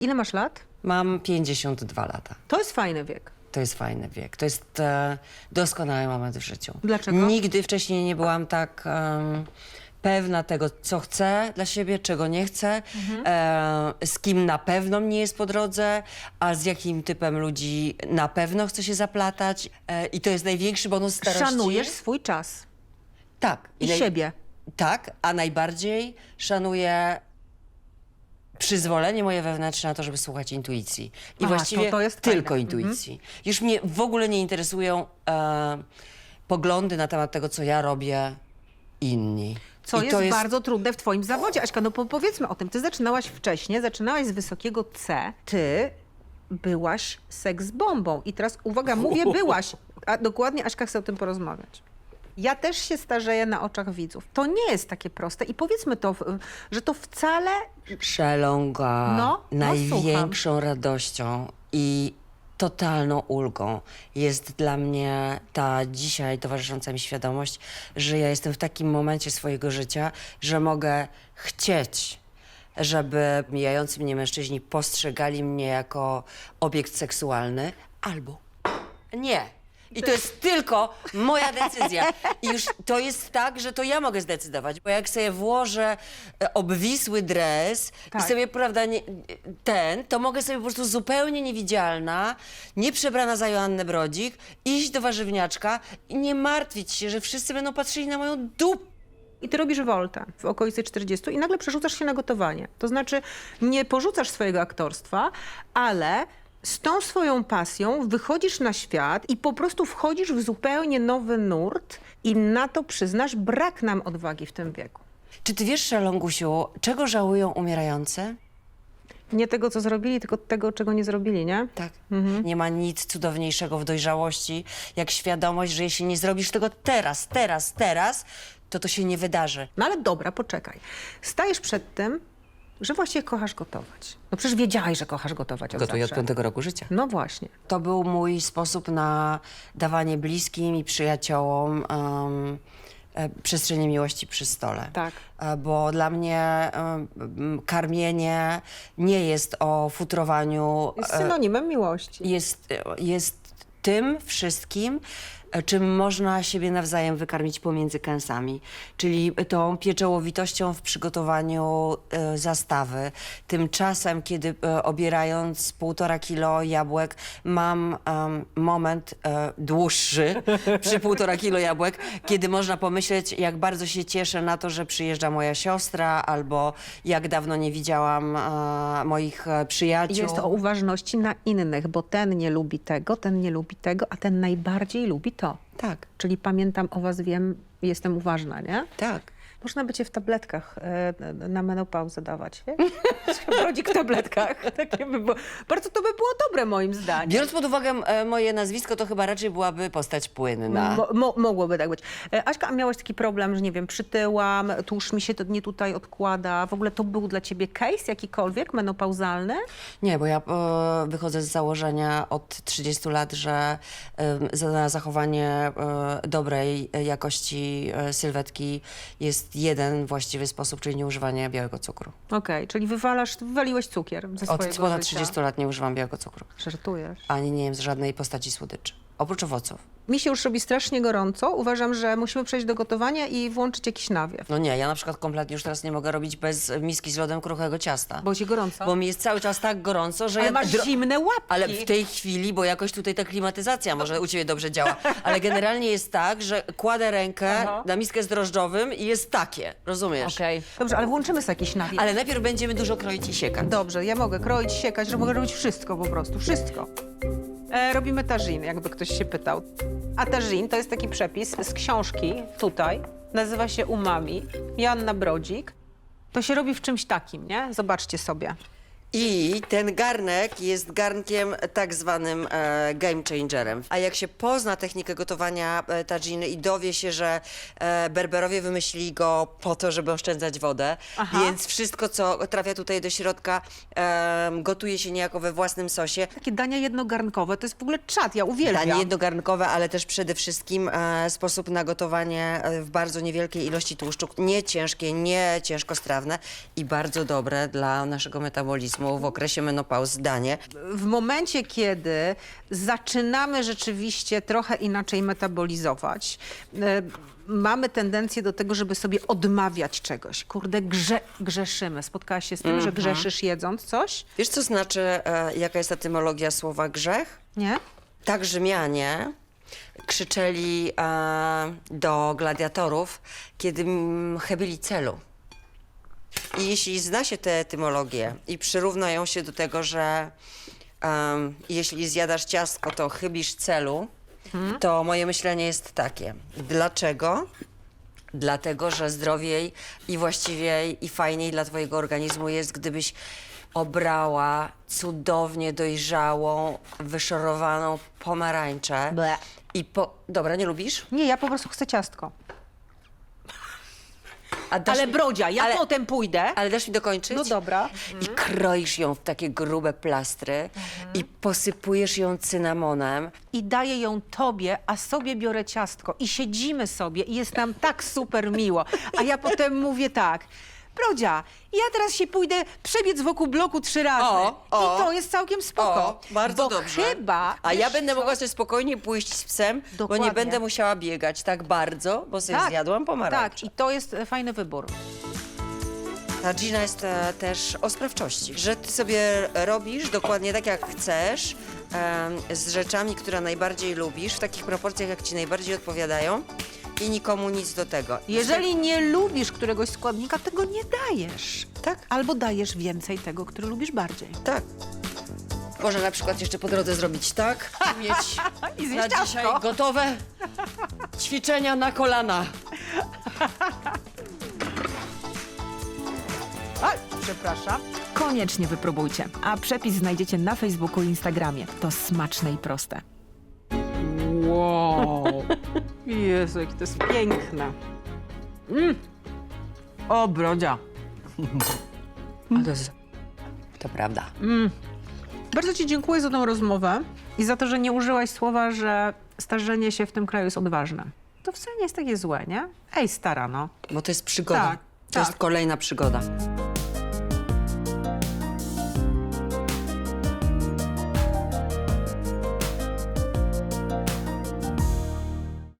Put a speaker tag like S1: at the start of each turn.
S1: Ile masz lat?
S2: Mam 52 lata.
S1: To jest fajny wiek.
S2: To jest fajny wiek. To jest e, doskonały moment w życiu.
S1: Dlaczego?
S2: Nigdy wcześniej nie byłam tak em, pewna tego, co chcę dla siebie, czego nie chcę,
S1: Mhm.
S2: e, z kim na pewno mnie jest po drodze, a z jakim typem ludzi na pewno chcę się zaplatać. E, I to jest największy bonus starości.
S1: Szanujesz swój czas
S2: Tak.
S1: i
S2: naj-
S1: siebie.
S2: Tak, a najbardziej szanuję przyzwolenie moje wewnętrzne na to, żeby słuchać intuicji. I właściwie
S1: to- to jest
S2: tylko
S1: fajne. Mhm.
S2: intuicji. Już mnie w ogóle nie interesują e, poglądy na temat tego, co ja robię inni.
S1: Co
S2: I
S1: jest,
S2: to jest
S1: bardzo trudne w twoim zawodzie. Aśka, no po, powiedzmy o tym. Ty zaczynałaś wcześniej, zaczynałaś z wysokiego C. Ty byłaś seks bombą. I teraz uwaga, mówię byłaś, a dokładnie Aśka chce o tym porozmawiać. Ja też się starzeję na oczach widzów. To nie jest takie proste i powiedzmy to, że to wcale
S2: przeląga
S1: No, no,
S2: największą radością i totalną ulgą jest dla mnie ta dzisiaj towarzysząca mi świadomość, że ja jestem w takim momencie swojego życia, że mogę chcieć, żeby mijający mnie mężczyźni postrzegali mnie jako obiekt seksualny albo nie. I to jest tylko moja decyzja. I już to jest tak, że to ja mogę zdecydować, bo jak sobie włożę e, obwisły dres
S1: Tak.
S2: i sobie, prawda, nie, ten, to mogę sobie po prostu zupełnie niewidzialna, nieprzebrana za Joannę Brodzik, iść do warzywniaczka i nie martwić się, że wszyscy będą patrzyli na moją dupę.
S1: I ty robisz woltę w okolicy 40 i nagle przerzucasz się na gotowanie. To znaczy nie porzucasz swojego aktorstwa, ale z tą swoją pasją wychodzisz na świat i po prostu wchodzisz w zupełnie nowy nurt i na to przyznasz brak nam odwagi w tym wieku.
S2: Czy ty wiesz, Szalongusiu, czego żałują umierający?
S1: Nie tego, co zrobili, tylko tego, czego nie zrobili, nie?
S2: Tak. Nie ma nic cudowniejszego w dojrzałości, jak świadomość, że jeśli nie zrobisz tego teraz, teraz, teraz, to to się nie wydarzy.
S1: No ale dobra, poczekaj. Stajesz przed tym, że właściwie kochasz gotować. No przecież wiedziałeś, że kochasz gotować od
S2: Gotuję od
S1: zawsze.
S2: piątego roku życia.
S1: No właśnie.
S2: To był mój sposób na dawanie bliskim i przyjaciołom um, e, przestrzeni miłości przy stole.
S1: Tak.
S2: E, Bo dla mnie em, m, karmienie nie jest o futrowaniu.
S1: Jest
S2: e,
S1: synonimem miłości.
S2: jest, jest tym wszystkim, e, czym można siebie nawzajem wykarmić pomiędzy kęsami. Czyli tą pieczołowitością w przygotowaniu e, zastawy, tym czasem, kiedy e, obierając półtora kilo jabłek, mam moment e, dłuższy przy półtora kilo jabłek, kiedy można pomyśleć, jak bardzo się cieszę na to, że przyjeżdża moja siostra, albo jak dawno nie widziałam e, moich e, przyjaciół.
S1: Jest o uważności na innych, bo ten nie lubi tego, ten nie lubi tego, a ten najbardziej lubi to.
S2: Tak,
S1: Czyli pamiętam o was, wiem, jestem uważna, nie?
S2: tak.
S1: Można by cię w tabletkach e, na menopauzę dawać, nie? Brodzik w tabletkach. Takie by było. Bardzo to by było dobre moim zdaniem.
S2: Biorąc pod uwagę e, moje nazwisko, to chyba raczej byłaby postać płynna.
S1: Mo, mo, mogłoby tak być. E, Aśka, a miałaś taki problem, że nie wiem, przytyłam, tłuszcz mi się to nie tutaj odkłada. W ogóle to był dla ciebie case jakikolwiek menopauzalny?
S2: Nie, bo ja e, wychodzę z założenia od 30 lat, że e, za zachowanie e, dobrej jakości sylwetki jest jeden właściwy sposób, czyli nieużywanie białego cukru.
S1: Okej, czyli wywalasz, wywaliłeś cukier ze
S2: Od
S1: swojego
S2: ponad
S1: życia.
S2: 30 lat nie używam białego cukru.
S1: Żartujesz.
S2: Ani nie jem z żadnej postaci słodyczy. Oprócz owoców.
S1: Mi się już robi strasznie gorąco. Uważam, że musimy przejść do gotowania i włączyć jakiś nawiew.
S2: No nie, ja na przykład kompletnie już teraz nie mogę robić bez miski z lodem kruchego ciasta.
S1: Bo ci gorąco?
S2: Bo mi jest cały czas tak gorąco, że
S1: Ale
S2: ja
S1: masz
S2: dro-
S1: zimne łapki.
S2: Ale w tej chwili, bo jakoś tutaj ta klimatyzacja może u ciebie dobrze działa, ale generalnie jest tak, że kładę rękę
S1: Aha.
S2: na miskę z drożdżowym i jest takie, rozumiesz?
S1: Okej. Dobrze, ale włączymy sobie jakiś nawiew.
S2: Ale najpierw będziemy dużo kroić i siekać.
S1: Dobrze, ja mogę kroić, siekać, że mogę robić wszystko po prostu, wszystko. E, robimy tagine, jakby ktoś się pytał. A tagine to jest taki przepis z książki tutaj. Nazywa się Umami. Joanna Brodzik. To się robi w czymś takim, nie? Zobaczcie sobie.
S2: I ten garnek jest garnkiem tak zwanym e, game changerem. A jak się pozna technikę gotowania e, taginy i dowie się, że e, Berberowie wymyślili go po to, żeby oszczędzać wodę,
S1: Aha.
S2: więc wszystko, co trafia tutaj do środka, e, gotuje się niejako we własnym sosie.
S1: Takie dania jednogarnkowe, to jest w ogóle czad, ja uwielbiam.
S2: Danie jednogarnkowe, ale też przede wszystkim e, sposób na gotowanie e, w bardzo niewielkiej ilości tłuszczu. Nie ciężkie, nie ciężkostrawne i bardzo dobre dla naszego metabolizmu. Orgazmu w okresie menopauzy danie.
S1: w momencie, kiedy zaczynamy rzeczywiście trochę inaczej metabolizować, e, mamy tendencję do tego, żeby sobie odmawiać czegoś. Kurde, grze, grzeszymy. Spotkałaś się z tym, że grzeszysz jedząc coś?
S2: Wiesz, co znaczy, e, jaka jest etymologia słowa grzech?
S1: Nie?
S2: Tak Rzymianie krzyczeli e, do gladiatorów, kiedy mm, chybili celu. I jeśli zna się tę etymologię i przyrówna ją się do tego, że em, jeśli zjadasz ciastko, to chybisz celu, to moje myślenie jest takie. Dlaczego? Dlatego, że zdrowiej i właściwiej i fajniej dla twojego organizmu jest, gdybyś obrała cudownie dojrzałą, wyszorowaną pomarańczę.
S1: Ble.
S2: I po... Dobra, nie lubisz?
S1: Nie, ja po prostu chcę ciastko.
S2: A dasz
S1: Ale
S2: mi-
S1: brodzia, ja
S2: ale,
S1: potem pójdę.
S2: ale dasz mi dokończyć?
S1: No dobra.
S2: I kroisz ją w takie grube plastry i posypujesz ją cynamonem.
S1: I daję ją tobie, a sobie biorę ciastko. I siedzimy sobie i jest nam tak super miło. A ja potem mówię tak. Brodzia, ja teraz się pójdę przebiec wokół bloku trzy razy.
S2: O, o.
S1: I to jest całkiem spoko.
S2: O, bardzo
S1: bo
S2: dobrze.
S1: chyba...
S2: A ja
S1: wiesz
S2: będę
S1: co?
S2: mogła sobie spokojnie pójść z psem, bo
S1: Dokładnie.
S2: nie będę musiała biegać tak bardzo, bo sobie zjadłam pomarańczę.
S1: Tak, i to jest e, fajny wybór.
S2: Ta Gina jest e, też o sprawczości, że ty sobie robisz dokładnie tak, jak chcesz, em, z rzeczami, które najbardziej lubisz, w takich proporcjach, jak ci najbardziej odpowiadają i nikomu nic do tego.
S1: Jeżeli nie lubisz któregoś składnika, tego nie dajesz.
S2: Tak,
S1: Albo dajesz więcej tego, który lubisz bardziej.
S2: tak. Można na przykład jeszcze po drodze zrobić tak i mieć
S1: I zjeść
S2: na
S1: ciastko.
S2: dzisiaj gotowe ćwiczenia na kolana.
S1: A, przepraszam.
S3: Koniecznie wypróbujcie, a przepis znajdziecie na Facebooku i Instagramie. To smaczne i proste.
S1: Jezu, jakie to jest piękne. Mm. O, brodzia. To jest...
S2: To prawda.
S1: Bardzo Ci dziękuję za tą rozmowę i za to, że nie użyłaś słowa, że starzenie się w tym kraju jest odważne. To wcale nie jest takie złe, nie? Ej, stara, no.
S2: Bo to jest przygoda.
S1: Tak,
S2: to
S1: tak.
S2: jest kolejna przygoda.